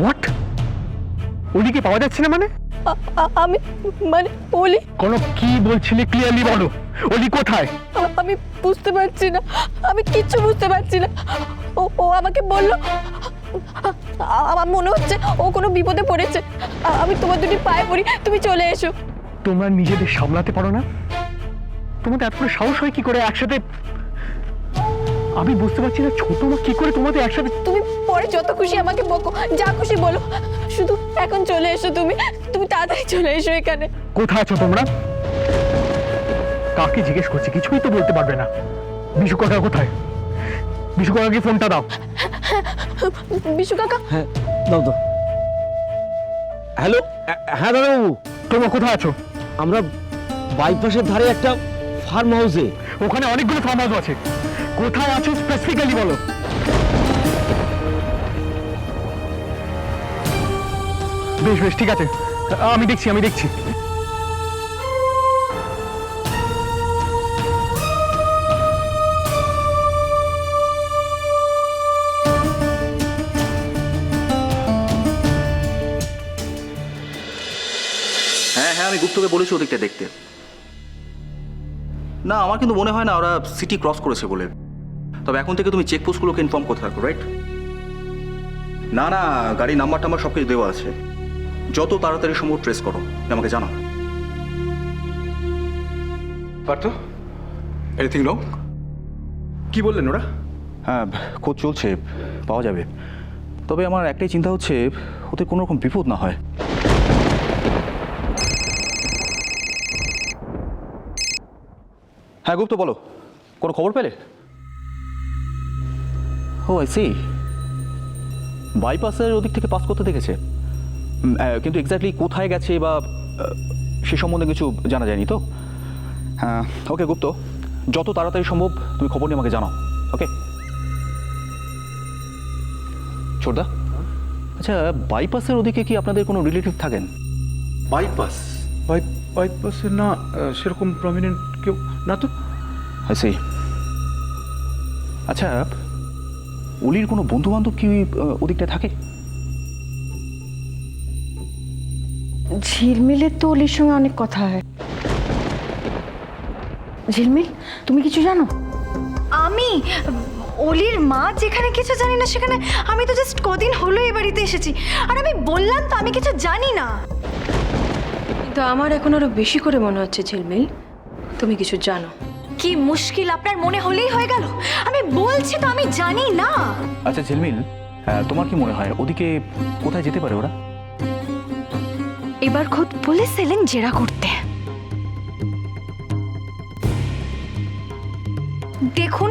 What অলিকে পাওয়া যাচ্ছে না মানে? আমি মানে অলি কোনো কি বলছিলে ক্লিয়ারলি বলো। অলি কোথায়? আমি বুঝতে পারছি না। আমি কিচ্ছু বুঝতে পারছি না। ও ও আমাকে বলল। আমার মনে হচ্ছে ও কোনো বিপদে পড়েছে। আমি তোমার দুটি পায়ে পড়ি। তুমি চলে এসো। তোমরা নিজেদের সামলাতে পারো না? তোমাদের এত সাহস হয় কি করে একসাথে আমি বুঝতে পারছি না ছোট মা কি করে তোমাদের একসাথে তুমি পরে যত খুশি আমাকে বকো যা খুশি বলো। শুধু এখন চলে এসো তুমি তুমি তাড়াতাড়ি চলে এসো এখানে। কোথায় আছো তোমরা? কাকে জিজ্ঞেস করছি কিছুই তো বলতে পারবে না। বিশু কাকা কোথায়? বিশু কাকাকে ফোনটা দাও। বিশু কাকা? হ্যাঁ দাও দাও হ্যালো? হ্যাঁ দাদাবাবু তোমরা কোথায় আছো? আমরা বাইপাসের ধারে একটা ফার্ম হাউসে ওখানে অনেকগুলো ফার্ম হাউস আছে। কোথায় আছো স্পেসিফিক্যালি বলো? বেশ বেশ, ঠিক আছে। আমি দেখছি আমি দেখছি। হ্যাঁ হ্যাঁ আমি গুপ্তকে বলেছি ওদিকটা দেখতে। না, আমার কিন্তু মনে হয় না ওরা সিটি ক্রস করেছে বলে। তবে এখন থেকে তুমি চেকপোস্টগুলোকে ইনফর্ম করতে থাকো রাইট না না গাড়ি নাম্বার টাম্বার সব কিছু দেওয়া আছে। যত তাড়াতাড়ি সম্ভব ট্রেস করো আমাকে জানাও পার্থ এনিথিং রং কি বললেন ওরা? হ্যাঁ খোঁজ চলছে পাওয়া যাবে। তবে আমার একটাই চিন্তা হচ্ছে ওতে কোনো রকম বিপদ না হয়। হ্যাঁ গুপ্ত বলো। কোনো খবর পেলে? ও আই সি বাইপাসের ওদিক থেকে পাস করতে দেখেছে। কিন্তু এক্স্যাক্টলি কোথায় গেছে বা সে সম্বন্ধে কিছু জানা যায়নি তো? হ্যাঁ ওকে গুপ্ত যত তাড়াতাড়ি সম্ভব তুমি খবর নিয়ে আমাকে জানাও ওকে ছোটদা? আচ্ছা বাইপাসের ওদিকে কি আপনাদের কোনো রিলেটিভ থাকেন? বাইপাস বাই বাইপাসে না সেরকম প্রমিনেন্ট কেউ না তো? আচ্ছা অলির কোনো বন্ধু বান্ধব কি আহ, ওদিকটায় থাকে? ঝিলমিলের তো অলির সঙ্গে অনেক কথা হয়। ঝিলমিল তুমি কিছু জানো? আমি? অলির মা যেখানে কিছু জানি না সেখানে আমি তো জাস্ট কদিন হলো এই বাড়িতে এসেছি। আর আমি বললাম তো আমি কিছু জানি না। কিন্তু আমার এখন আরও বেশি করে মনে হচ্ছে ঝিলমিল। তুমি কিছু জানো? কি মুশকিল আপনার মনে হলেই হয়ে গেল। আমি বলছি তো আমি জানি না। আচ্ছা ঝিলমিল আহ, তোমার কি মনে হয় ওদিকে কোথায় যেতে পারে ওরা? এবার খোদ পুলিশ এলেন জেরা করতে। দেখুন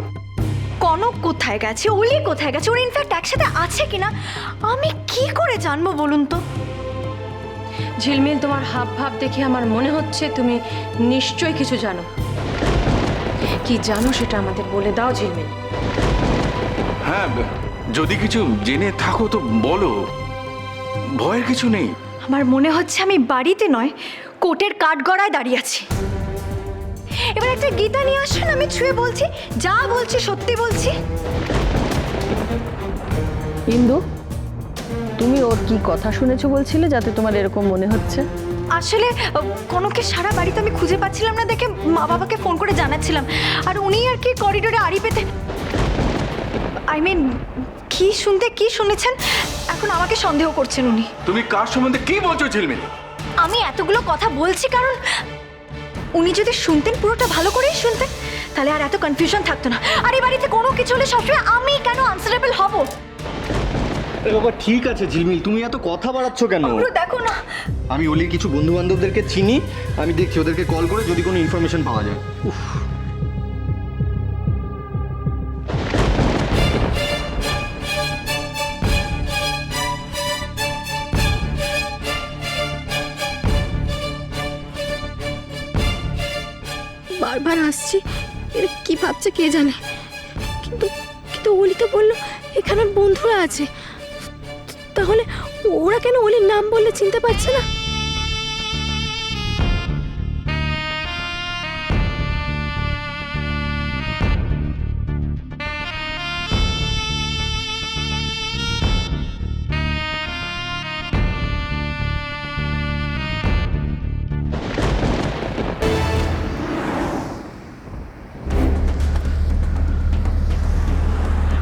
কনক কোথায় গেছে অলি কোথায় গেছে ওরা ইনফ্যাক্ট একসাথে আছে কিনা আমি কি করে জানব বলুন তো? ঝিলমিল তোমার হাব ভাব দেখে আমার মনে হচ্ছে তুমি নিশ্চয়ই কিছু জানো। কি জানো সেটা আমাদের বলে দাও ঝিলমিল হ্যাঁ যদি কিছু জেনে থাকো তো বলো। ভয়ের কিছু নেই। আমার মনে হচ্ছে আমি বাড়িতে নয় কোর্টের কাঠগড়ায় দাঁড়িয়ে আছি। এবার একটা গীতা নিয়ে আসুন আমি ছুঁয়ে বলছি যা বলছি সত্যি বলছি। ইন্দু তুমি ওর কি কথা শুনেছো বলছিলে যাতে তোমার এরকম মনে হচ্ছে? আসলে কনককে সারা বাড়িতে আমি খুঁজে পাচ্ছিলাম না দেখে মা বাবাকে ফোন করে জানাচ্ছিলাম। আর উনি আর কি করিডোরে আড়ি পেতে আই মিন কি শুনতে কি শুনেছেন? এখন আমাকে সন্দেহ করছেন উনি। তুমি কার সম্বন্ধে কি বলছো ঝিলমিল? আমি এতগুলো কথা বলছি কারণ উনি যদি শুনতেন পুরোটা ভালো করেই শুনতেন তাহলে আর এত কনফিউশন থাকতো না। আর এই বাড়িতে কোনো কিছু হলে সবসময় আমি কেন আনসারেবল হব? বাবা ঠিক আছে ঝিলমিল তুমি এত কথা বাড়াচ্ছ কেন? দেখো না। আমি অলির কিছু বন্ধু বান্ধবদেরকে চিনি আমি দেখছি ওদেরকে কল করে যদি কোনো ইনফরমেশন পাওয়া যায়। উফ। বারবার আসছি এরা কি ভাবছে কে জানে। কিন্তু কিন্তু অলি তো বলল এখানে বন্ধুরা আছে। তাহলে ওরা কেন ওলির নাম বললে চিনতে পারছে না?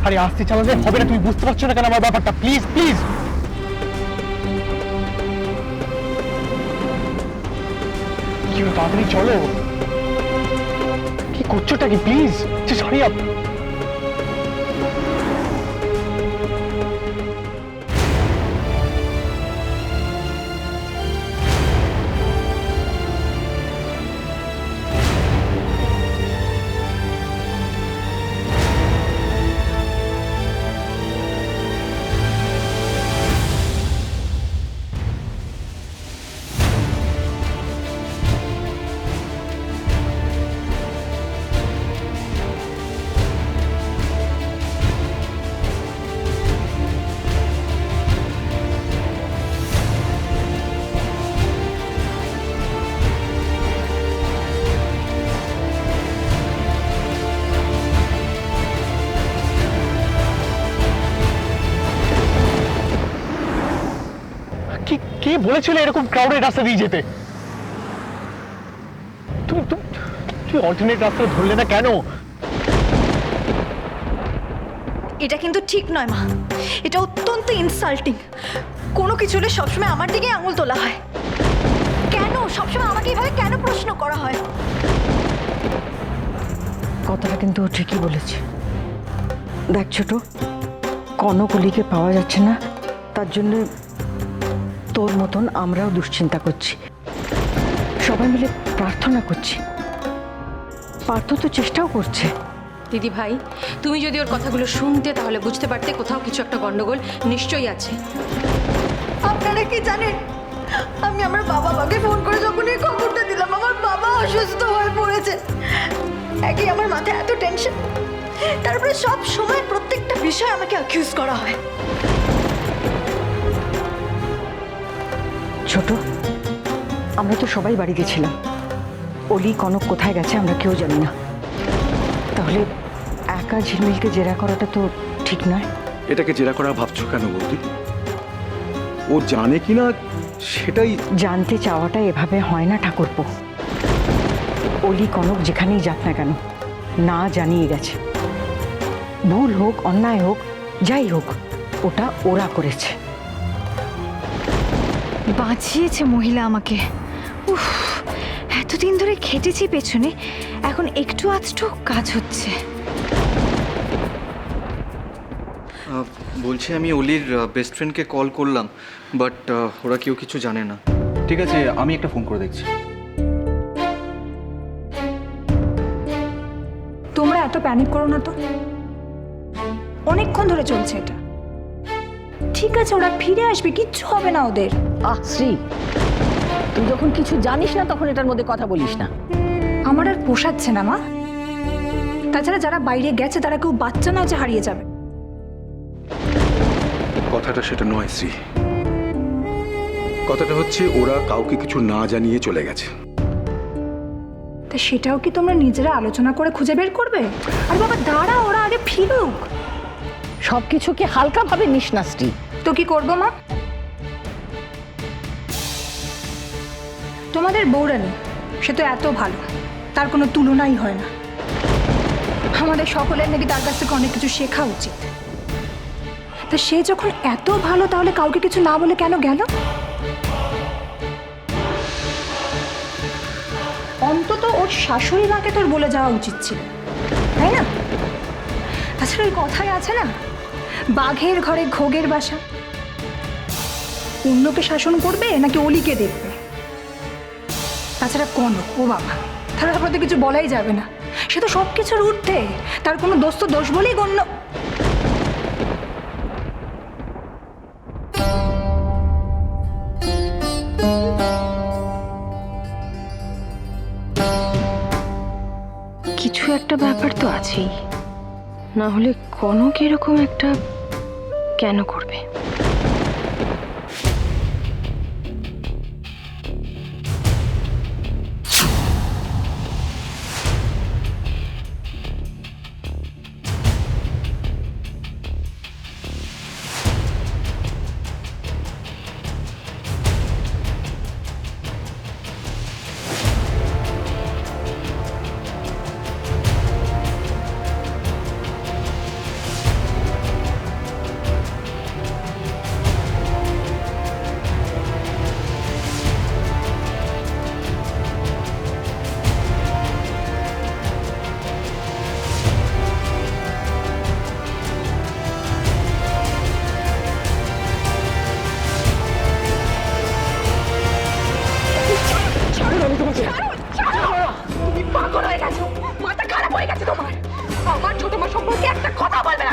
আরে, আসতে চালালে হবে না, তুমি বুঝতে পারছ না কেন আমার ব্যাপারটা? প্লিজ প্লিজ কি হলো, তাড়াতাড়ি চলো কি করছোটা কি প্লিজ সরি আপ কি বলেছিল এরকম ক্রাউডের রাস্তা দিয়ে যেতে? তুমি তুমি তুমি অল্টারনেট রাস্তা ধরলে না কেন? এটা কিন্তু ঠিক নয় মা। এটা অত্যন্ত ইনসাল্টিং কোনো কিছু হলে সবসময় আমার দিকে আঙুল তোলা হয়। কেন? সবসময় আমাকে এভাবে কেন প্রশ্ন করা হয়? কথাটা কিন্তু ও ঠিকই বলেছে। দেখ ছোট কনকলিকে পাওয়া যাচ্ছে না। তার জন্য তোর মতন আমরাও দুশ্চিন্তা করছি। সবাই মিলে প্রার্থনা করছি। পার্থ তো চেষ্টাও করছে। দিদি ভাই তুমি যদি ওর কথাগুলো শুনতে তাহলে বুঝতে পারতে কোথাও কিছু একটা গন্ডগোল নিশ্চয়ই আছে। আপনারা কি জানেন? আমি আমার বাবা মাকে ফোন করে যখন এই খবরটা দিলাম আমার বাবা অসুস্থ হয়ে পড়েছে। একই আমার মাথায় এত টেনশন তারপরে সব সময় প্রত্যেকটা বিষয় আমাকে অ্যাকিউজ করা হয়। ছোট আমরা তো সবাই বাড়ি গেছিলাম। অলি কনক কোথায় গেছে আমরা কেউ জানি না। তাহলে একা ঝিলমিলকে জেরা করাটা তো ঠিক নয়? এটাকে জেরা করা ভাবছ কেন বৌদি? ও জানে কি না সেটাই জানতে চাওয়াটা এভাবে হয় না ঠাকুরপো। অলি কনক যেখানেই যাক না কেন না জানিয়ে গেছে। ভুল হোক অন্যায় হোক যাই হোক ওটা ওরা করেছে। বাঁচিয়েছে মহিলা আমাকে। উফ এতদিন ধরে খেটেছি পেছনে এখন একটু আধটু কাজ হচ্ছে। বলছি আমি অলির বেস্ট ফ্রেন্ডকে কল করলাম বাট ওরা কেউ কিছু জানে না। ঠিক আছে আমি একটা ফোন করে দেখছি। তোমরা এত প্যানিক করো না তো। অনেকক্ষণ ধরে চলছে এটা। ঠিক আছে ওরা ফিরে আসবে কিচ্ছু হবে না ওদের। আহ শ্রী তুই যখন কিছু জানিস না তখন এটার মধ্যে কথা বলিস না। আমার আর পোষাচ্ছে না মা। তাছাড়া যারা বাইরে গেছে তারা কেউ বাচ্চা না যে হারিয়ে যাবে। কথাটা সেটা নয় শ্রী। কথাটা হচ্ছে ওরা কাউকে কিছু না জানিয়ে চলে গেছে। তা সেটাও কি তোমরা নিজেরা আলোচনা করে খুঁজে বের করবে? আর বাবা দাঁড়া ওরা আগে ফিরুক। সব কিছুকে হালকাভাবে নিস না শ্রী? তো কি করব, মা? তোমাদের বৌরানি সে তো এত ভালো, তার কোনো তুলনাই হয় না। আমাদের সকলের নাকি তার কাছ থেকে অনেক কিছু শেখা উচিত। তা সে যখন এত ভালো, তাহলে কাউকে কিছু না বলে কেন গেল? অন্তত ওর শাশুড়ি মাকে তোর বলে যাওয়া উচিত ছিল, তাই না? তাছাড়া ওই কথাই আছে না, বাঘের ঘরে ঘোগের বাসা। অন্যকে শাসন করবে নাকি অলিকে দেখবে? তাছাড়া কোন? ও বাবা তার ব্যাপারে কিছু বলাই যাবে না। সে তো সব কিছুর ঊর্ধ্বে, তার কোনো দোষ তো দোষ বলেই গণ্য কিছু একটা ব্যাপার তো আছেই। না হলে কনক এরকম একটা কেন করবে?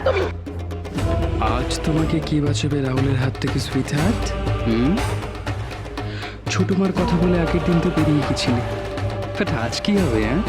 তুমি। আজ তোমাকে কি বাঁচাবে রাহুলের হাত থেকে সুইট হার্ট হুম? ছোট কথা বলে আগের দিন তো বেরিয়ে গেছিলে। বাট আজ কি হবে হ্যাঁ